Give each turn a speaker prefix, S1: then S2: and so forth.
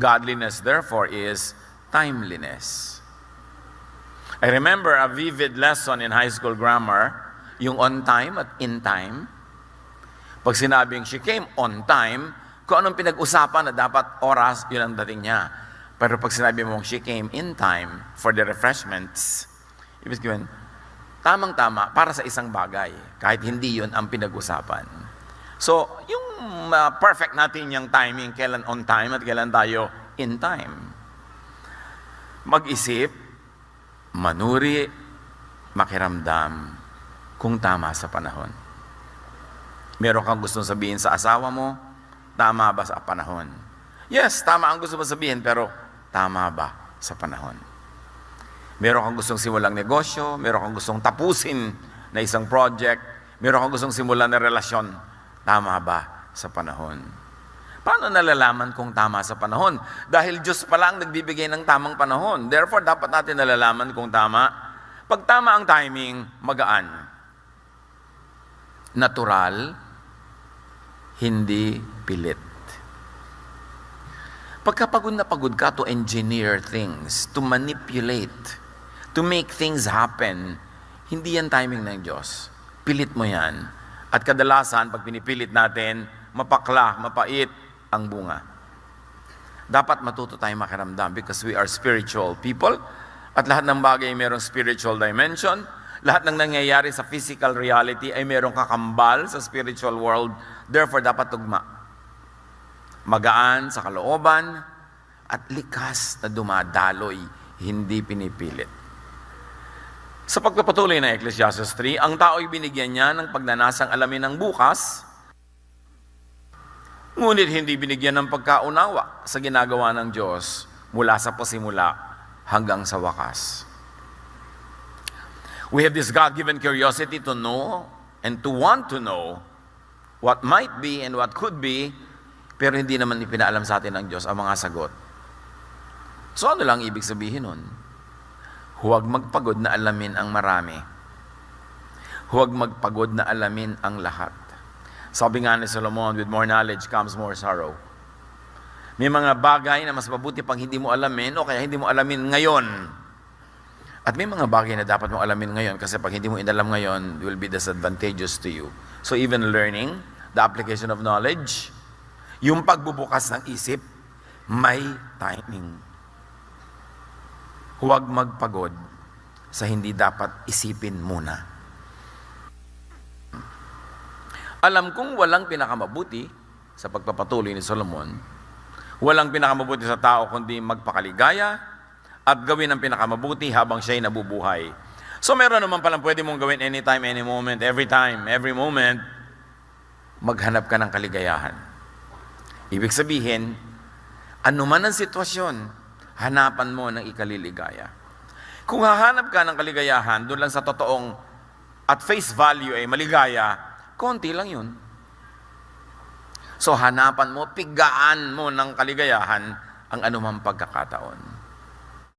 S1: Godliness, therefore, is timeliness. I remember a vivid lesson in high school grammar, yung on time at in time. Pag sinabing she came on time, kung anong pinag-usapan na dapat oras, yun ang dating niya. Pero pag sinabi mong she came in time for the refreshments, ibig sabihin, tamang-tama para sa isang bagay, kahit hindi yun ang pinag-usapan. So, yung uh, perfect natin yung timing, kailan on time at kailan tayo in time. Mag-isip, manuri, makiramdam kung tama sa panahon. Meron kang gustong sabihin sa asawa mo, tama ba sa panahon? Yes, tama ang gusto mo sabihin, pero tama ba sa panahon? Meron kang gustong simulang negosyo, meron kang gustong tapusin na isang project, meron kang gustong simulan na relasyon, tama ba sa panahon? Paano nalalaman kung tama sa panahon? Dahil Diyos pa lang nagbibigay ng tamang panahon. Therefore, dapat natin nalalaman kung tama. Pag tama ang timing, magaan. Natural, hindi pilit. Pagkapagod na pagod ka to engineer things, to manipulate, to make things happen, hindi yan timing ng Diyos. Pilit mo yan. At kadalasan, pag pinipilit natin, mapakla, mapait ang bunga. Dapat matuto tayong makiramdam because we are spiritual people at lahat ng bagay ay mayroong spiritual dimension. Lahat ng nangyayari sa physical reality ay mayroong kakambal sa spiritual world. Therefore, dapat tugma. Magaan sa kalooban at likas na dumadaloy, hindi pinipilit. Sa pagpapatuloy ng Ecclesiastes 3, ang tao'y binigyan niya ng pagnanasang alamin ng bukas, ngunit hindi binigyan ng pagkaunawa sa ginagawa ng Diyos mula sa pasimula hanggang sa wakas. We have this God-given curiosity to know and to want to know what might be and what could be, pero hindi naman ipinaalam sa atin ng Diyos ang mga sagot. So ano lang ibig sabihin nun? Huwag magpagod na alamin ang marami. Huwag magpagod na alamin ang lahat. Sabi nga ni Solomon, with more knowledge comes more sorrow. May mga bagay na mas mabuti pang hindi mo alamin o kaya hindi mo alamin ngayon. At may mga bagay na dapat mo alamin ngayon kasi pag hindi mo inalam ngayon, it will be disadvantageous to you. So even learning, the application of knowledge, yung pagbubukas ng isip, may timing. Huwag magpagod sa hindi dapat isipin muna. Alam kong walang pinakamabuti sa pagpapatuloy ni Solomon, walang pinakamabuti sa tao kundi magpakaligaya at gawin ang pinakamabuti habang siya'y nabubuhay. So meron naman palang pwede mong gawin anytime, any moment, every time, every moment, maghanap ka ng kaligayahan. Ibig sabihin, anuman ang sitwasyon, hanapan mo ng ikaliligaya. Kung hahanap ka ng kaligayahan, doon lang sa totoong at face value ay maligaya, konti lang yun. So hanapan mo, pigaan mo ng kaligayahan ang anumang pagkakataon.